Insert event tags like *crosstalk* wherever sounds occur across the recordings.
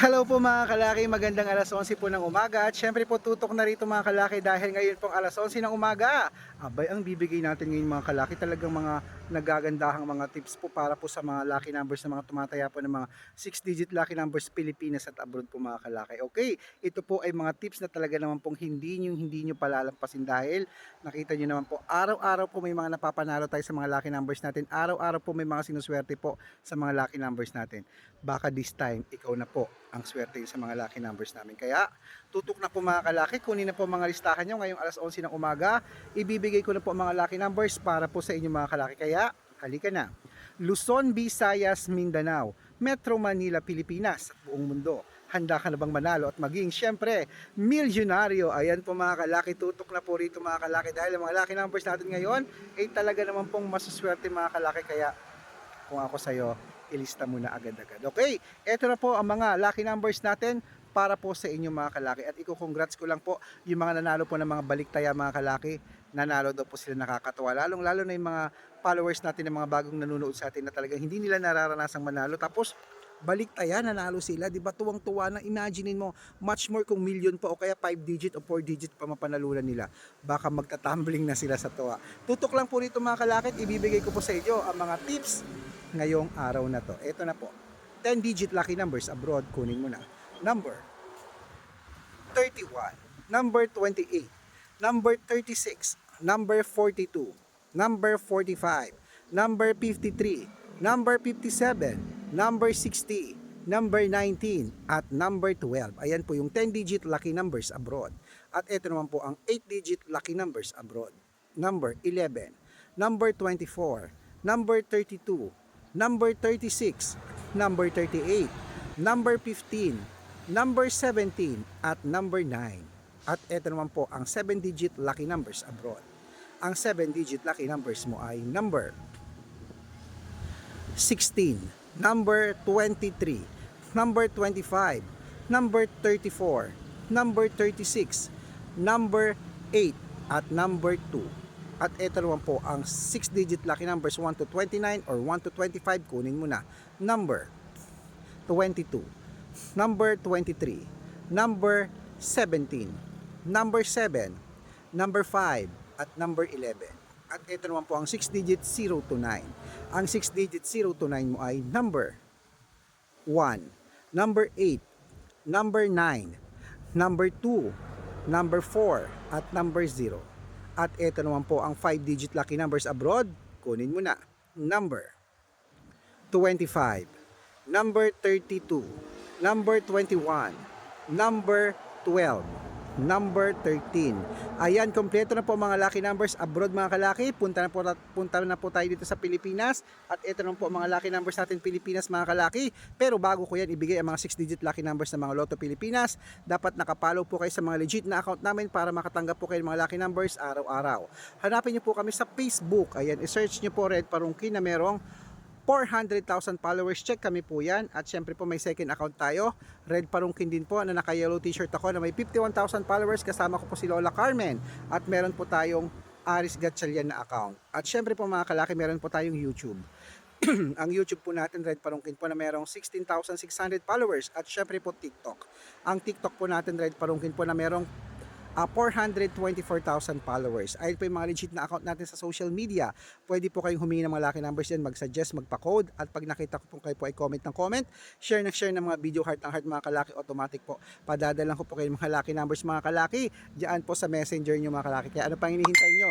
Hello po mga kalaki, magandang alas 11 po ng umaga at syempre po tutok na rito mga kalaki dahil ngayon pong alas 11 ng umaga. Abay, ang bibigay natin ngayon mga kalaki talagang mga nagagandahang mga tips po para po sa mga lucky numbers na mga tumataya po ng mga 6 digit lucky numbers Pilipinas at abroad po mga kalaki. Okay, ito po ay mga tips na talaga naman pong hindi nyo, hindi nyo palalampasin dahil nakita nyo naman po araw-araw po may mga napapanalo tayo sa mga lucky numbers natin. Araw-araw po may mga sinuswerte po sa mga lucky numbers natin. Baka this time, ikaw na po ang swerte sa mga lucky numbers namin. Kaya, tutok na po mga kalaki, kunin na po mga listahan nyo ngayong alas 11 ng umaga. Ibibigay ko na po ang mga lucky numbers para po sa inyo mga kalaki. Kaya, halika na. Luzon, Visayas, Mindanao, Metro Manila, Pilipinas at buong mundo. Handa ka na bang manalo at maging, syempre, milyonaryo. Ayan po mga kalaki, tutok na po rito mga kalaki. Dahil ang mga lucky numbers natin ngayon, ay talaga naman pong masuswerte mga kalaki. Kaya, kung ako sa'yo, ilista mo na agad-agad. Okay, eto na po ang mga lucky numbers natin para po sa inyo mga kalaki. At iko-congrats ko lang po yung mga nanalo po ng mga baliktaya mga kalaki. Nanalo daw po sila nakakatawa. Lalong lalo na yung mga followers natin ng mga bagong nanonood sa atin na talagang hindi nila nararanasang manalo. Tapos baliktaya, nanalo sila. Di ba tuwang-tuwa na imaginein mo much more kung million pa o kaya 5 digit o 4 digit pa mapanalunan nila. Baka magtatumbling na sila sa tuwa. Tutok lang po rito mga kalakit. Ibibigay ko po sa inyo ang mga tips ngayong araw na to. Ito na po. 10 digit lucky numbers abroad. Kunin mo na. Number 31. Number 28. Number 36. Number 42. Number 45. Number 53. Number 57. Number 60. Number 19 at number 12. Ayan po yung 10 digit lucky numbers abroad. At ito naman po ang 8 digit lucky numbers abroad. Number 11. Number 24. Number 32. Number 36. Number 38. Number 15. Number 17 at number 9. At ito naman po ang 7 digit lucky numbers abroad. Ang 7 digit lucky numbers mo ay number 16, number 23, number 25, number 34, number 36, number 8, at number 2. At ito naman po ang 6-digit lucky numbers 1 to 29 or 1 to 25. Kunin mo na. Number 22, number 23, number 17, number 7, number 5, at number 11. At ito naman po ang 6-digit 0 to 9. Ang 6-digit 0 to 9 mo ay number 1, number 8, number 9, number 2, number 4, at number 0. At ito naman po ang 5-digit lucky numbers abroad. Kunin mo na. Number 25, number 32, number 21, number 12, number 13. Ayan, kompleto na po mga lucky numbers abroad mga kalaki. Punta na po, punta na po tayo dito sa Pilipinas. At ito na po mga lucky numbers natin Pilipinas mga kalaki. Pero bago ko yan ibigay ang mga 6-digit lucky numbers ng mga Lotto Pilipinas, dapat nakapollow po kayo sa mga legit na account namin para makatanggap po kayo ng mga lucky numbers araw-araw. Hanapin niyo po kami sa Facebook. Ayan, isearch niyo po Red Parungki na merong 400,000 followers. Check kami po yan. At syempre po may second account tayo. Red Parungkin din po na naka-yellow t-shirt ako na may 51,000 followers. Kasama ko po si Lola Carmen. At meron po tayong Aris Gatchalian na account. At syempre po mga kalaki, meron po tayong YouTube. *clears throat* ang YouTube po natin, Red Parungkin po na merong 16,600 followers. At syempre po TikTok. Ang TikTok po natin, Red Parungkin po na merong uh, 424,000 followers. Ayun po yung mga legit na account natin sa social media. Pwede po kayong humingi ng mga lucky numbers yan, mag-suggest, magpa-code. At pag nakita ko po kayo po ay comment ng comment, share na share ng mga video heart ng heart mga kalaki, automatic po. Padadalan ko po kayo ng mga lucky numbers mga kalaki. Diyan po sa messenger nyo mga kalaki. Kaya ano pang hinihintay nyo?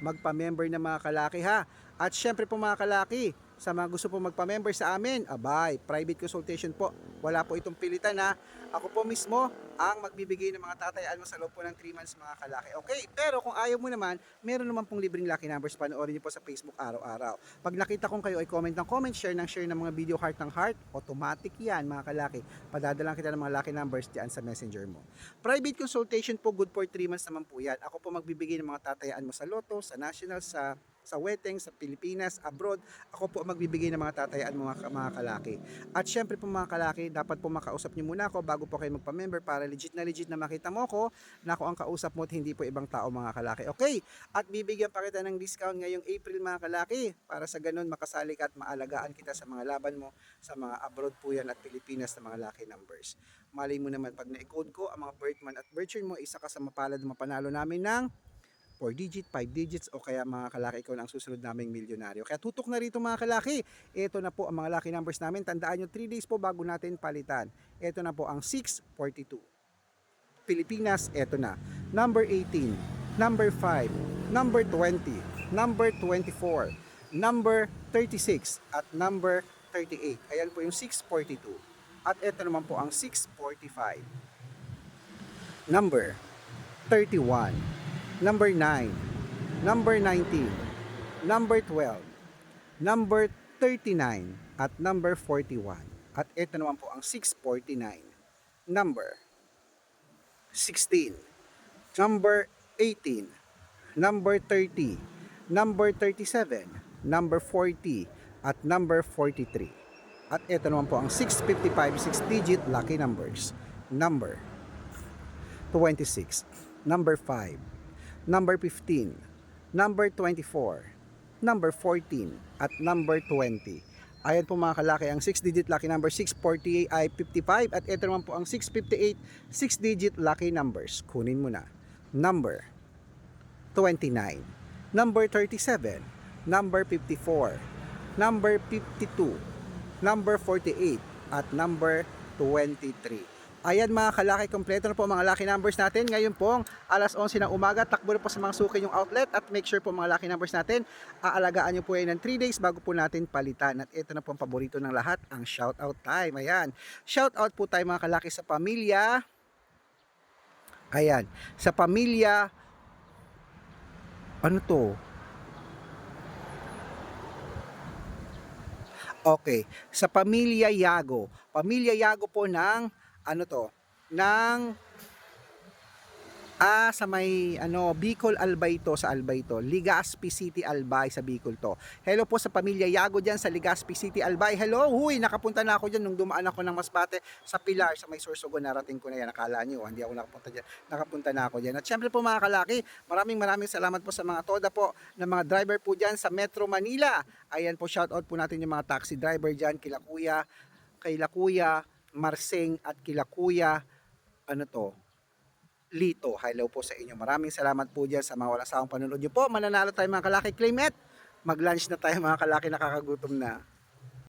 Magpa-member na mga kalaki ha. At syempre po mga kalaki, sa mga gusto po magpa-member sa amin, abay, private consultation po. Wala po itong pilitan ha. Ako po mismo ang magbibigay ng mga tatayaan mo sa loob po ng 3 months mga kalaki. Okay, pero kung ayaw mo naman, meron naman pong libreng lucky numbers. Panoorin niyo po sa Facebook araw-araw. Pag nakita kong kayo ay comment ng comment, share ng share ng mga video heart ng heart, automatic yan mga kalaki. Padadalang kita ng mga lucky numbers diyan sa messenger mo. Private consultation po, good for 3 months naman po yan. Ako po magbibigay ng mga tatayaan mo sa Lotto, sa National, sa sa Weteng, sa Pilipinas, abroad, ako po magbibigay ng mga tatayaan mga, mga kalaki. At syempre po mga kalaki, dapat po makausap niyo muna ako bago po kayo magpa-member para legit na legit na makita mo ko na ako ang kausap mo at hindi po ibang tao mga kalaki. Okay? At bibigyan pa kita ng discount ngayong April mga kalaki para sa ganun makasali ka at maalagaan kita sa mga laban mo sa mga abroad po yan at Pilipinas na mga lucky numbers. Malay mo naman pag na-code ko ang mga birth month at year mo, isa ka sa mapalad na mapanalo namin ng 4 digit, 5 digits o kaya mga kalaki na ang susunod naming milyonaryo. Kaya tutok na rito mga kalaki. Ito na po ang mga lucky numbers namin. Tandaan nyo 3 days po bago natin palitan. Ito na po ang 642. Pilipinas, ito na. Number 18, number 5, number 20, number 24, number 36, at number 38. Ayan po yung 642. At ito naman po ang 645. Number 31, number 9, number 19, number 12, number 39, at number 41. At ito naman po ang 649. Number 16, number 18, number 30, number 37, number 40, at number 43. At ito naman po ang 655 6-digit lucky numbers. Number 26, number 5, number 15, number 24, number 14, at number 20. Ayan po mga kalaki, ang 6-digit lucky number 648 ay 55 at ito naman po ang 658 6-digit lucky numbers. Kunin mo na. Number 29, number 37, number 54, number 52, number 48, at number 23. Ayan mga kalaki, kompleto na po mga lucky numbers natin. Ngayon po, alas 11 ng umaga, takbo na po sa mga suki yung outlet at make sure po mga lucky numbers natin, aalagaan nyo po yan ng 3 days bago po natin palitan. At ito na po ang paborito ng lahat, ang shoutout time. Ayan, shoutout po tayo mga kalaki sa pamilya. Ayan, sa pamilya, ano to? Okay, sa pamilya Yago. Pamilya Yago po ng ano to? Ng Ah, sa may ano, Bicol Albay to sa Albay to. Legazpi City Albay sa Bicol to. Hello po sa pamilya Yago diyan sa Legazpi City Albay. Hello, huy, nakapunta na ako diyan nung dumaan ako ng Masbate sa Pilar sa may Sorsogon narating ko na yan. Nakala niyo, hindi ako nakapunta diyan. Nakapunta na ako diyan. At syempre po mga kalaki, maraming maraming salamat po sa mga toda po ng mga driver po diyan sa Metro Manila. Ayan po, shout out po natin yung mga taxi driver diyan, kila Kuya, kila Kuya Marseng at kila Kuya ano to, Lito. Hello po sa inyo. Maraming salamat po dyan sa mga walang sawang panonood nyo po. Mananalo tayo mga kalaki. Claim it. Mag-lunch na tayo mga kalaki. Nakakagutom na.